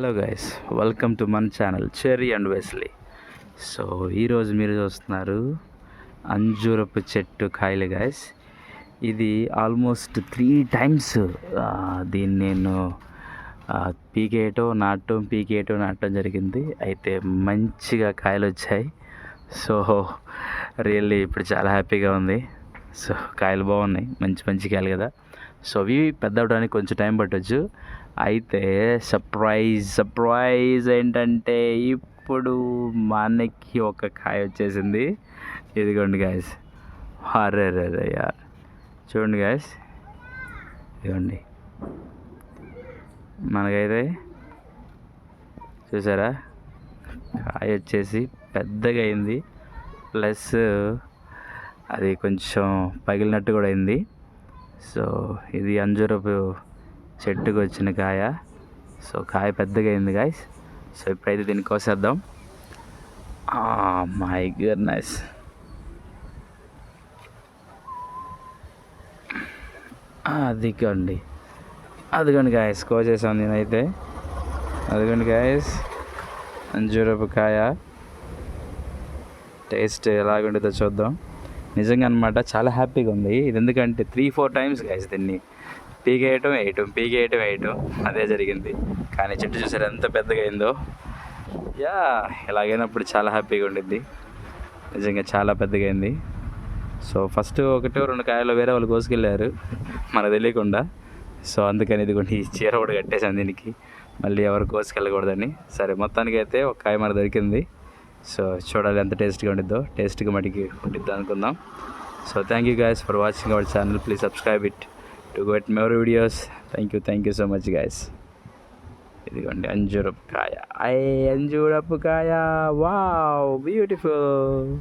Hello guys welcome to మన channel Cherry and Wesley. So ఈరోజు మీరు చూస్తున్నారు అంజూరపు చెట్టు కాయలు గైస్. ఇది ఆల్మోస్ట్ త్రీ టైమ్స్ దీన్ని నేను పీకేయటం నాటం పీకేయటం నాటడం జరిగింది. అయితే మంచిగా కాయలు వచ్చాయి. సో రియల్లీ ఇప్పుడు చాలా హ్యాపీగా ఉంది. సో కాయలు బాగున్నాయి. మంచి మంచి కాయలు కదా. సో అవి పెద్ద అవడానికి కొంచెం టైం పట్టొచ్చు. అయితే సర్ప్రైజ్ సర్ప్రైజ్ ఏంటంటే ఇప్పుడు మనకి ఒక కాయ వచ్చేసింది. ఇదిగోండి గాయస్ అరే రే యార్. చూడండి గాయస్ ఇదిగోండి. మనకైతే చూసారా? కాయ వచ్చేసి పెద్దగా అయింది. ప్లస్ అది కొంచెం పగిలినట్టు కూడా అయింది. సో ఇది అంజూరపు చెట్టుకు వచ్చిన కాయ. సో కాయ పెద్దగా అయింది గాయస్ సో ఇప్పుడైతే దీన్ని కోసేద్దాం. మై గుడ్నెస్ అదిగోండి. అదిగోండి గాయస్ కోసేసాను నేనైతే. అదిగోండి గాయస్ అంజూరపు కాయ. టేస్ట్ ఎలాగుంటుందో చూద్దాం. నిజంగా అనమాట చాలా హ్యాపీగా ఉంది ఇది ఎందుకంటే త్రీ ఫోర్ టైమ్స్ గైస్ దీన్ని. పీకేయటం వేయటం పీకేయటం వేయటం అదే జరిగింది. కానీ చెట్టు చూసారు ఎంత పెద్దగా అయిందో? యా ఇలాగైనప్పుడు చాలా హ్యాపీగా ఉండిద్ది నిజంగా చాలా పెద్దగా అయింది. సో ఫస్ట్ ఒకటో రెండు కాయలు వేరే వాళ్ళు కోసుకెళ్ళారు. మనకు తెలియకుండా. సో అందుకని ఇది కొన్ని చీర కూడా కట్టేసాను దీనికి. మళ్ళీ ఎవరు కోసుకెళ్ళకూడదని. సరే మొత్తానికి అయితే ఒక కాయ మన దొరికింది. సో చూడాలి ఎంత టేస్ట్గా ఉండిద్దో. టేస్ట్గా మటుకి ఉండిద్దో అనుకుందాం. So thank you guys for watching our channel please subscribe it to get more videos thank you thank you so much guys ఇదిగోండి అంజూరపు కాయ. ఐ అంజూరపు కాయ. Wow beautiful